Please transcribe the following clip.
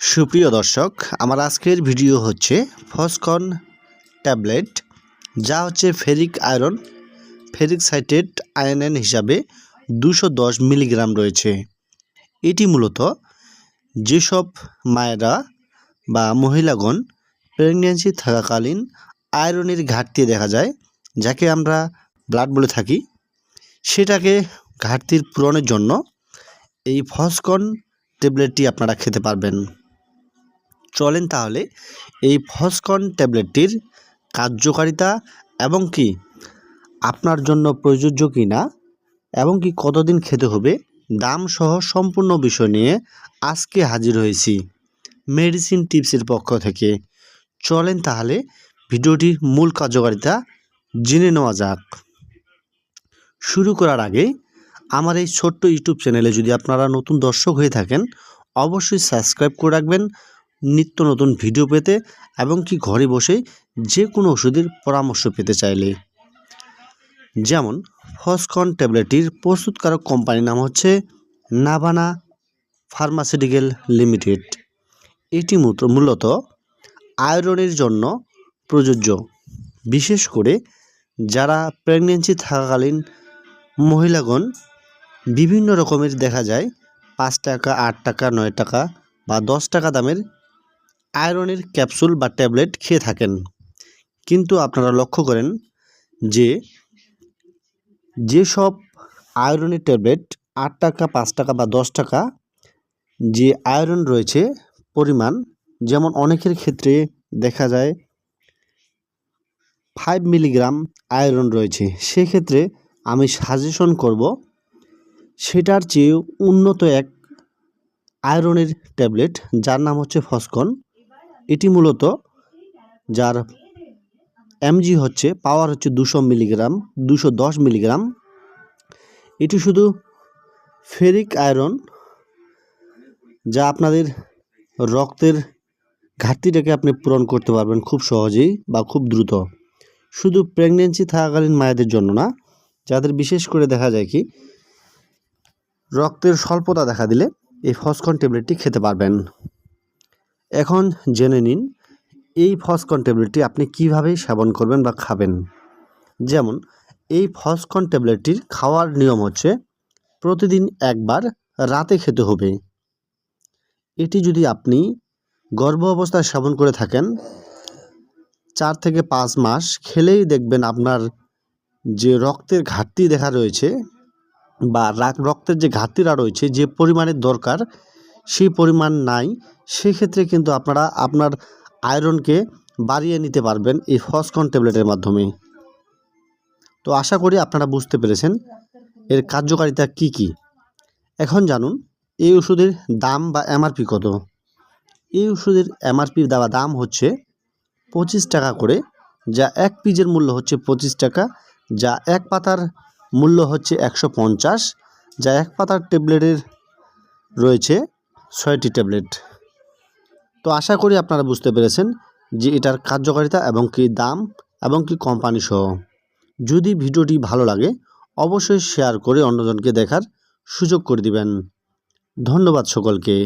সুপ্রিয় দর্শক, আমার আজকের ভিডিও হচ্ছে ফসকন ট্যাবলেট, যা হচ্ছে ফেরিক আয়রন, ফেরিক সাইটেড আয়নন হিসাবে দুশো মিলিগ্রাম রয়েছে। এটি মূলত যেসব মায়েরা বা মহিলাগণ প্রেগন্যান্সি থাকাকালীন আয়রনের ঘাটতি দেখা যায়, যাকে আমরা ব্লাড বলে থাকি, সেটাকে ঘাটতির পূরণের জন্য এই ফসকন ট্যাবলেটটি আপনারা খেতে পারবেন। চলেন তাহলে এই ফসকন ট্যাবলেটটির কার্যকারিতা এবং কি আপনার জন্য প্রযোজ্য কি না এবং কি কতদিন খেতে হবে দাম সহ সম্পূর্ণ বিষয় নিয়ে আজকে হাজির হয়েছি মেডিসিন টিপসের পক্ষ থেকে। চলেন তাহলে ভিডিওটির মূল কার্যকারিতা জেনে নেওয়া যাক। শুরু করার আগে আমার এই ছোট্ট ইউটিউব চ্যানেলে যদি আপনারা নতুন দর্শক হয়ে থাকেন, অবশ্যই সাবস্ক্রাইব করে রাখবেন নিত্য নতুন ভিডিও পেতে এবং কি ঘরে বসে যে কোনো ওষুধের পরামর্শ পেতে চাইলে। যেমন ফসকন ট্যাবলেটটির প্রস্তুতকারক কোম্পানির নাম হচ্ছে নাভানা ফার্মাসিউটিক্যাল লিমিটেড এটি মূলত আয়রনের জন্য প্রযোজ্য। বিশেষ করে যারা প্রেগনেন্সি থাকাকালীন মহিলাগণ বিভিন্ন রকমের দেখা যায়, পাঁচ টাকা, আট টাকা, নয় টাকা বা দশ টাকা দামের আয়রনের ক্যাপসুল বা ট্যাবলেট খেয়ে থাকেন। কিন্তু আপনারা লক্ষ্য করেন যে, যেসব আয়রনের ট্যাবলেট আট টাকা, পাঁচ টাকা বা দশ টাকা যে আয়রন রয়েছে, পরিমাণ, যেমন অনেকের ক্ষেত্রে দেখা যায় ফাইভ মিলিগ্রাম আয়রন রয়েছে, সেক্ষেত্রে আমি সাজেশন করব সেটার চেয়ে উন্নত এক আয়রনের ট্যাবলেট, যার নাম হচ্ছে ফসকন এটি মূলত যার এমজি হচ্ছে পাওয়ার হচ্ছে দুশো মিলিগ্রাম দুশো দশ মিলিগ্রাম এটি শুধু ফেরিক আয়রন যা আপনাদের রক্তের ঘাটতিটাকে আপনি পূরণ করতে পারবেন খুব সহজেই বা খুব দ্রুত। শুধু প্রেগনেন্সি থাকাকালীন মায়েদের জন্য না, যাদের বিশেষ করে দেখা যায় কি, রক্তের স্বল্পতা দেখা দিলে এই ফসকন ট্যাবলেটটি খেতে পারবেন। এখন জেনে নিন, এই ফসকন ট্যাবলেটটি আপনি কীভাবে সেবন করবেন বা খাবেন? যেমন, এই ফসকন ট্যাবলেটটির খাওয়ার নিয়ম হচ্ছে, প্রতিদিন একবার রাতে খেতে হবে। এটি যদি আপনি গর্ভ অবস্থায় সেবন করে থাকেন, চার থেকে পাঁচ মাস খেলেই দেখবেন আপনার যে রক্তের ঘাটতি দেখা রয়েছে বা রাক- রক্তের যে ঘাটতিটা রয়েছে, যে পরিমাণের দরকার সেই পরিমাণ নাই, সেক্ষেত্রে কিন্তু আপনারা আপনার আয়রনকে বাড়িয়ে নিতে পারবেন এই ফসকন ট্যাবলেটের মাধ্যমে। তো আশা করি আপনারা বুঝতে পেরেছেন এর কার্যকারিতা কি কি। এখন জানুন, এই ওষুধের দাম বা এমআরপি কত? এই ওষুধের এমআরপি দেওয়া দাম হচ্ছে পঁচিশ টাকা করে, যা এক পিজের মূল্য হচ্ছে পঁচিশ টাকা, যা এক পাতার মূল্য হচ্ছে একশো পঞ্চাশ, যা এক পাতার ট্যাবলেটের রয়েছে ছয়টি ট্যাবলেট। তো আশা করি আপনারা বুঝতে পেরেছেন যে এটার কার্যকারিতা এবং কি দাম এবং কি কোম্পানি সহ। যদি ভিডিওটি ভালো লাগে, অবশ্যই শেয়ার করে অন্যজনকে দেখার সুযোগ করে দিবেন। ধন্যবাদ সকলকে।